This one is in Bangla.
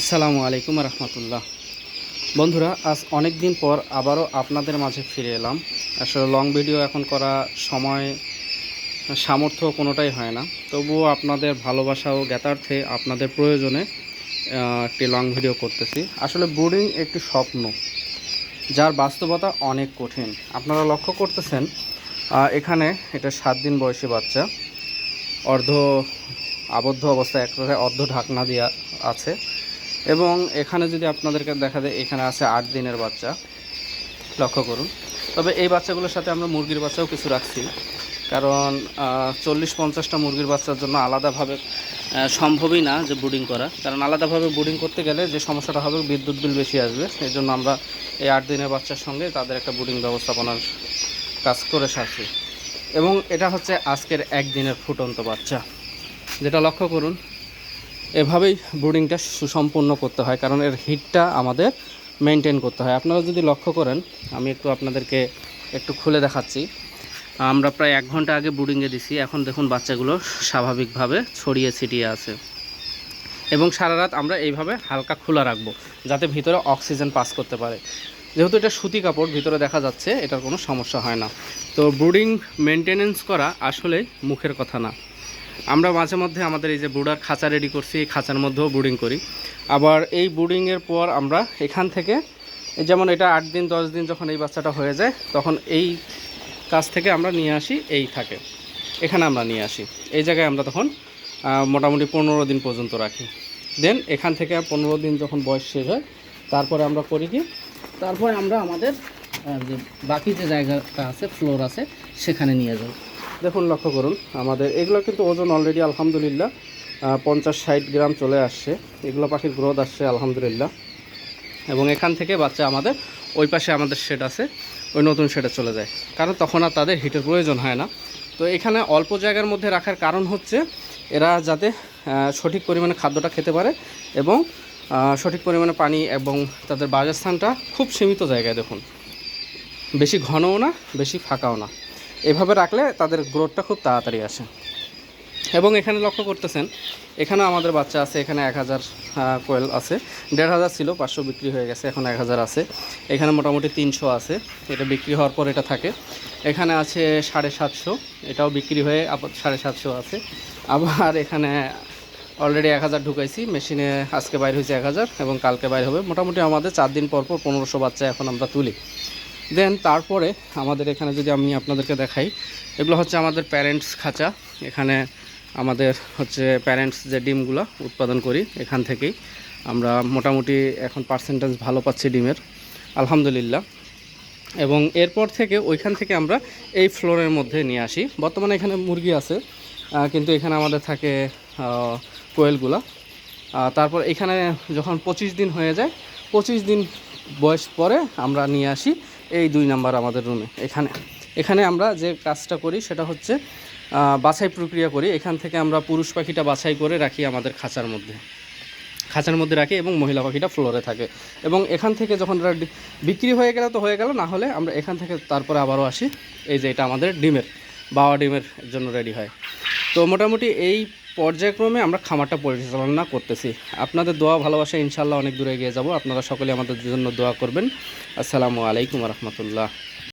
আসসালামু আলাইকুম রহমতুল্লাহ। বন্ধুরা, আজ অনেক দিন পর আবারও আপনাদের মাঝে ফিরে এলাম। আসলে লং ভিডিও এখন করা সময়, সামর্থ্য কোনোটাই হয় না। তবুও আপনাদের ভালোবাসা ও জ্ঞাতার্থে আপনাদের প্রয়োজনে একটি লং ভিডিও করতেছি। আসলে বোর্ডিং একটি স্বপ্ন, যার বাস্তবতা অনেক কঠিন। আপনারা লক্ষ্য করতেছেন এখানে এটা সাত দিন বয়সী বাচ্চা। অর্ধ আবদ্ধ অবস্থায় এক অর্ধ ঢাকনা দেওয়া আছে। এবং এখানে যদি আপনাদেরকে দেখা যায়, এখানে আছে আট দিনের বাচ্চা। লক্ষ্য করুন। তবে এই বাচ্চাগুলোর সাথে আমরা মুরগির বাচ্চাও কিছু রাখছি। কারণ চল্লিশ, পঞ্চাশটা মুরগির বাচ্চার জন্য আলাদাভাবে সম্ভবই না যে বুডিং করা। কারণ আলাদাভাবে বুডিং করতে গেলে যে সমস্যাটা হবে, বিদ্যুৎ বিল বেশি আসবে। সেই জন্য আমরা এই আট দিনের বাচ্চার সঙ্গে তাদের একটা বুডিং ব্যবস্থাপনার কাজ করে সারছি। এবং এটা হচ্ছে আজকের একদিনের ফুটন্ত বাচ্চা। যেটা লক্ষ্য করুন এভাবেই ব্রুডিংটা সুসম্পন্ন করতে হয়, কারণ এর হিটটা আমাদের মেনটেন করতে হয়। আপনারা যদি লক্ষ্য করেন, আমি একটু আপনাদেরকে একটু খুলে দেখাচ্ছি। আমরা প্রায় এক ঘণ্টা আগে ব্রুডিংয়ে দিছি, এখন দেখুন বাচ্চাগুলো স্বাভাবিকভাবে ছড়িয়ে ছিটিয়ে আছে। এবং সারা রাত আমরা এইভাবে হালকা খোলা রাখব, যাতে ভিতরে অক্সিজেন পাস করতে পারে। যেহেতু এটা সুতি কাপড়, ভিতরে দেখা যাচ্ছে এটার কোনো সমস্যা হয় না। তো ব্রুডিং মেনটেনেন্স করা আসলে মুখের কথা না। আমরা মাঝে মধ্যে আমাদের এই যে বুড়ার খাঁচা রেডি করছি, এই খাঁচার মধ্যেও বুডিং করি। আবার এই বুডিংয়ের পর আমরা এখান থেকে যেমন এটা আট দিন, দশ দিন যখন এই বাচ্চাটা হয়ে যায়, তখন এই কাজ থেকে আমরা নিয়ে আসি, এই থাকে। এখানে আমরা নিয়ে আসি। এই জায়গায় আমরা তখন মোটামুটি পনেরো দিন পর্যন্ত রাখি। দেন এখান থেকে পনেরো দিন যখন বয়স শেষ হয়, তারপরে আমরা করি কি, তারপরে আমরা আমাদের যে বাকি যে জায়গাটা আছে ফ্লোর আছে, সেখানে নিয়ে যাই। দেখুন, লক্ষ্য করুন, আমাদের এগুলো কিন্তু ওজন অলরেডি আলহামদুলিল্লাহ পঞ্চাশ, ষাট গ্রাম চলে আসছে। এগুলো পাখির গ্রোথ আসছে, আলহামদুলিল্লাহ। এবং এখান থেকে বাচ্চা আমাদের, ওই পাশে আমাদের শেড আছে, ওই নতুন শেডে চলে যায়। কারণ তখন আর তাদের হিটের প্রয়োজন হয় না। তো এখানে অল্প জায়গার মধ্যে রাখার কারণ হচ্ছে, এরা যাতে সঠিক পরিমাণে খাদ্যটা খেতে পারে এবং সঠিক পরিমাণে পানি এবং তাদের বাসস্থানটা খুব সীমিত জায়গায়, দেখুন। বেশি ঘনও না, বেশি ফাঁকাও না। এভাবে রাখলে তাদের গ্রোথটা খুব তাড়াতাড়ি আসে। এবং এখানে লক্ষ্য করতেছেন, এখানেও আমাদের বাচ্চা আছে, এখানে এক হাজার কোয়েল আছে। দেড় হাজার ছিল, পাঁচশো বিক্রি হয়ে গেছে, এখন এক হাজার আছে। এখানে মোটামুটি তিনশো আছে এটা বিক্রি হওয়ার পর এটা থাকে। এখানে আছে সাড়ে সাতশো, এটাও বিক্রি হয়ে সাড়ে সাতশো আছে। আবার এখানে অলরেডি এক হাজার ঢুকাইছি মেশিনে আজকে বাইর হয়েছে এক হাজার, এবং কালকে বাইর হবে। মোটামুটি আমাদের চার দিন পর পর পনেরোশো বাচ্চা এখন আমরা তুলি। দেন তারপরে আমাদের এখানে যদি আমি আপনাদেরকে দেখাই, এগুলো হচ্ছে আমাদের প্যারেন্টস খাঁচা। এখানে আমাদের হচ্ছে প্যারেন্টস যে ডিমগুলো উৎপাদন করি এখান থেকেই। আমরা মোটামুটি এখন পার্সেন্টেজ ভালো পাচ্ছি ডিমের, আলহামদুলিল্লাহ। এবং এরপর থেকে ওইখান থেকে আমরা এই ফ্লোরের মধ্যে নিয়ে আসি। বর্তমানে এখানে মুরগি আছে কিন্তু এখানে আমাদের থাকে কোয়েলগুলা। তারপর এখানে যখন পঁচিশ দিন হয়ে যায়, পঁচিশ দিন বয়স পরে আমরা নিয়ে আসি। এই দুই নাম্বার আমাদের রুমে এখানে এখানে আমরা যে কাজটা করি সেটা হচ্ছে বাছাই প্রক্রিয়া করি। এখান থেকে আমরা পুরুষ পাখিটা বাছাই করে রাখি আমাদের খাঁচার মধ্যে। খাঁচার মধ্যে রাখি এবং মহিলা পাখিটা ফ্লোরে থাকে। এবং এখান থেকে যখন বিক্রি হয়ে গেলে তো হয়ে গেল, না হলে আমরা এখান থেকে তারপরে আবারও আসি। এই যে এটা আমাদের ডিমের বাবা ডিমের জন্য রেডি হয়। তো মোটামুটি এই পর্যায়ক্রমে আমরা খামারটা পরিচালনা করতেছি। আপনাদের দোয়া ভালোবাসা ইনশাল্লাহ অনেক দূরে এগিয়ে যাব। আপনারা সকলে আমাদের জন্য দোয়া করবেন। আসসালামু আলাইকুম রহমতুল্লাহ।